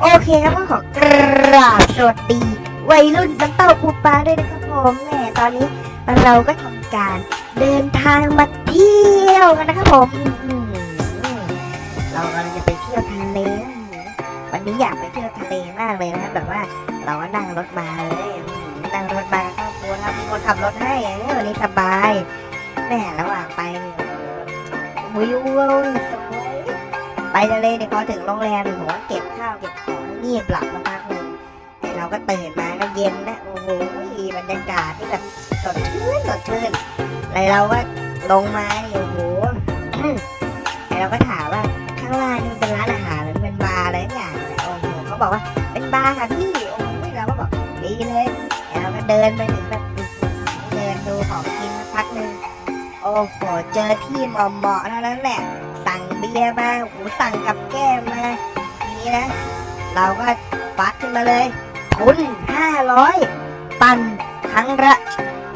โอเคครับก็ขอกราบสวัสดี วัยรุ่นน้ำเต้าปูปลาด้วยนะครับผมแหมตอนนี้เราก็ทำการเดินทางมาเที่ยวกันนะครับผมเรากำลังจะไปเที่ยวทะเลวันนี้อยากไปเที่ยวทะเลมากเลยนะแบบว่าเราก็นั่งรถมาเลยนั่งรถมาครอบครัวครับมีคนขับรถให้เออวันนี้สบายแหมระหว่างไปวิวส ไปทะเลเนี่ยพอถึงโรงแรมเนี่ยผมก็เก็บข้าวเก็บของงีบหลับมาพักหนึ่งไอเราก็ตื่นมาก็เย็นนะโอ้โหบรรยากาศที่แบบสดชื่นสดชื่นไอเราก็ลงมาเนี่ยโอ้โหไอเราก็ถามว่าข้างล่างนี่มันเป็นร้านอาหารหรือเป็นบาร์อะไรอย่างเนี่ยโอ้โหเขาบอกว่าเป็นบาร์ค่ะพี่โอ้ยเราก็บอกดีเลยแล้เราก็เดินไปถึงแบบเดินดูของกินสักพักหนึ่งโอ้โหเจอที่เหมาะๆเท่านั้นแหละ เบียมาโอ้โหสั่งกับแก้มมาทีนี้นะ เราก็ฟัดขึ้นมาเลยทุนห้าร้อยปั่นครั้งละ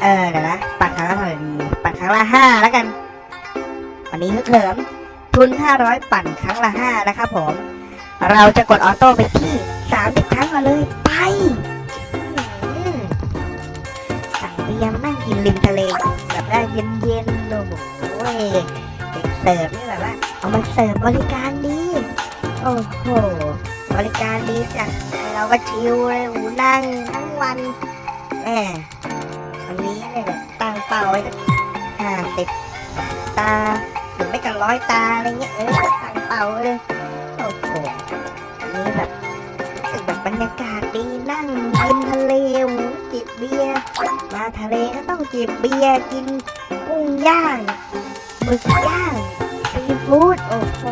เออเดี๋ยวนะ ปั่นครั้งละเท่าไหร่ดี ปั่นครั้งละห้าแล้วกัน วันนี้ฮึกเหิมทุนห้าร้อยปั่นครั้งละห้านะครับผม เราจะกดออโต้ไปที่สามสิบครั้งมาเลยไปสั่งเบียร์มานั่งกินริมทะเลแบบได้เย็นๆโอ้โหเด็กเสิร์ฟนี่แบบว่าเมาเสิร์ฟบริการดี โอ้โห บริการดีจัดเราก็ชิลเลยหูนั่งทั้งวันแหมวันนี้เนี่ยตั้งเป้าไว้ห้าสิบตาหรือไม่ก็ร้อยตาอะไรเงี้ยเออตั้งเป้าเลยโอ้โหอันนี้แบบรู้สึกแบบบรรยากาศดีนั่งริมทะเลหูจิบเบียร์มาทะเลก็ต้องจิบเบียร์กินกุ้งย่างหมึกย่าง ฟู้ดโอ้โห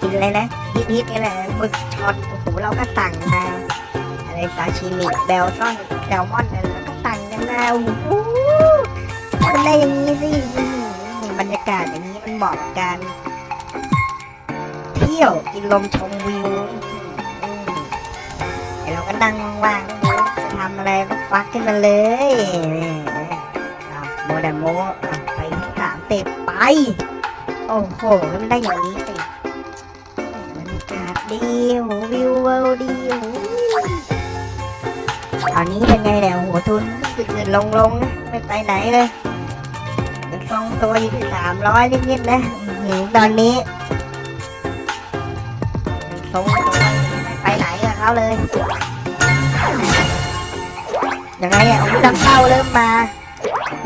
กินอะไรนะฮิตฮิตๆนี่แหละหมึกช็อตโอ้โหเราก็สั่งมาอะไรซาชิมิแบลซอนแซลมอนอะไรแล้วก็สั่งกันมาโอ้โหมันได้อย่างนี้สิบรรยากาศอย่างนี้มันเหมาะกับการเที่ยวกินลมชมวิวไอเราก็นั่งว่างๆจะทำอะไรก็ฟักขึ้นมาเลยโมเดโม เอาไปที่สามเตะไป โอ้โหมันได้อย่างนี้สิบรรยากาศดีโหวิวเวลดีโหตอนนี้เป็นไงเนี่ยหัวทุนขึ้นๆลงๆนะไม่ไปไหนเลยยังทรงตัวอยู่ที่สามร้อยนิดๆนะอื้อหือตอนนี้ทรงไม่ไปไหนกับเขาเลยยังไงอะโอ้ยดังเป้าเริ่มมา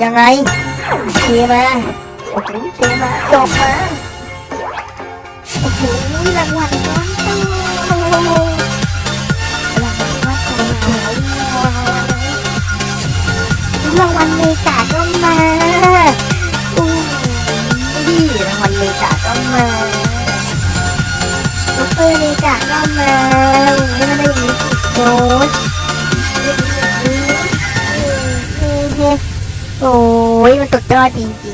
ยังไงเชียร์มา โอ้โหเชียร์มาจบมาโอ้โหรางวัลก้อนโตรางวัลก้อนโตรางวัลเมกาก็มาอู้ยรางวัลเมกาก็มาซุปเปอร์เลกาก็มาไม่ได้ยินโน้ตโอ้ยมันสุดยอดจริง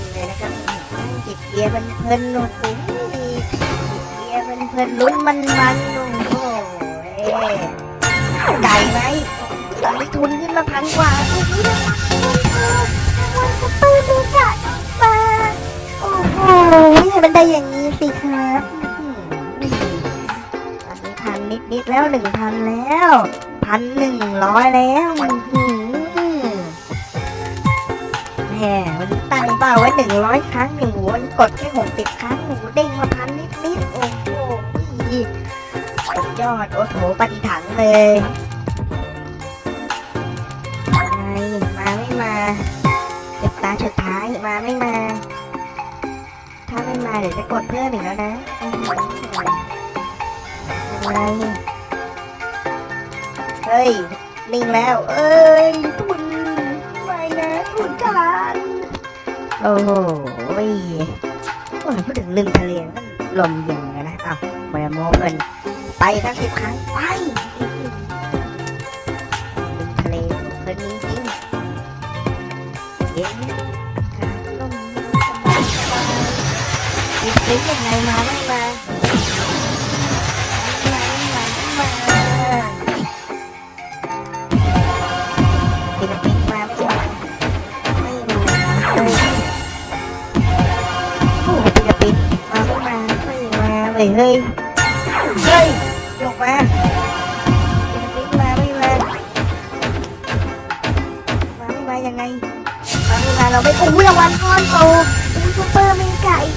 ยร์มันเพลินโอ้โหเบียร์มันเพลินลุ้นมันมันโอ้โหไก่ไหมตอนนี้ทุนขึ้นมาพันกว่าทีนี้รางวัลรางวัลซุปเปอร์เลกามาโอ้โหมันได้อย่างนี้สิครับตอนนี้พันนิดนิดๆแล้วหนึ่งพันแล้วพันหนึ่งร้อยแล้วอื้อหื แหมมันตั้งเป้าไว้หนึ่งร้อยครั้งหนึ่งวันกดแค่หกสิบครั้งหนูเด้งมาพันนิดนิดๆโอ้โหสุดยอดโอ้โหปฏิถังเลยไงมาไม่มาเก็บตาสุดท้ายมาไม่มา ถ้าไม่มาเดี๋ยวจะกดเพิ่มอีกแล้วนะอะไรเฮ้ยนิ่งแล้ว เอ้ยทุนไม่นะทุนกัน โอ้โหโอ้ยพูดถึงลืมทะเลลมเย็นเลยนะเอ้าเมาโมเงินไปสักสิบครั้งไปลืมทะเลเพลินจริงเย็นอากาศลมสบายๆยิบซิยังไงมาไม่มาศิ อ้ศิลปินมาไม่มาไม่มาเลยเฮ้ยเฮ้ยยกมาวิ่งมาไม่มามาไม่มายังไงมาไม่มาเราไม่โอ้ยรางวัลก้อนโตเป็นซูเปอร์เมกะอีก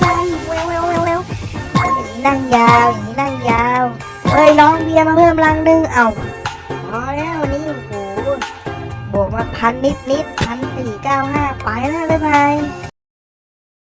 แล้วเร็วเร็วเร็วเร็วอย่างนี้นั่งยาวอย่างนี้นั่งยาวเอ้ยน้องเบียร์มาเพิ่มรังหนึงเอ้าพอแล้วนี่โอ้โหบวกมาพันนิดนิดพันสี่เก้าห้าไปแล้วบ๊ายบาย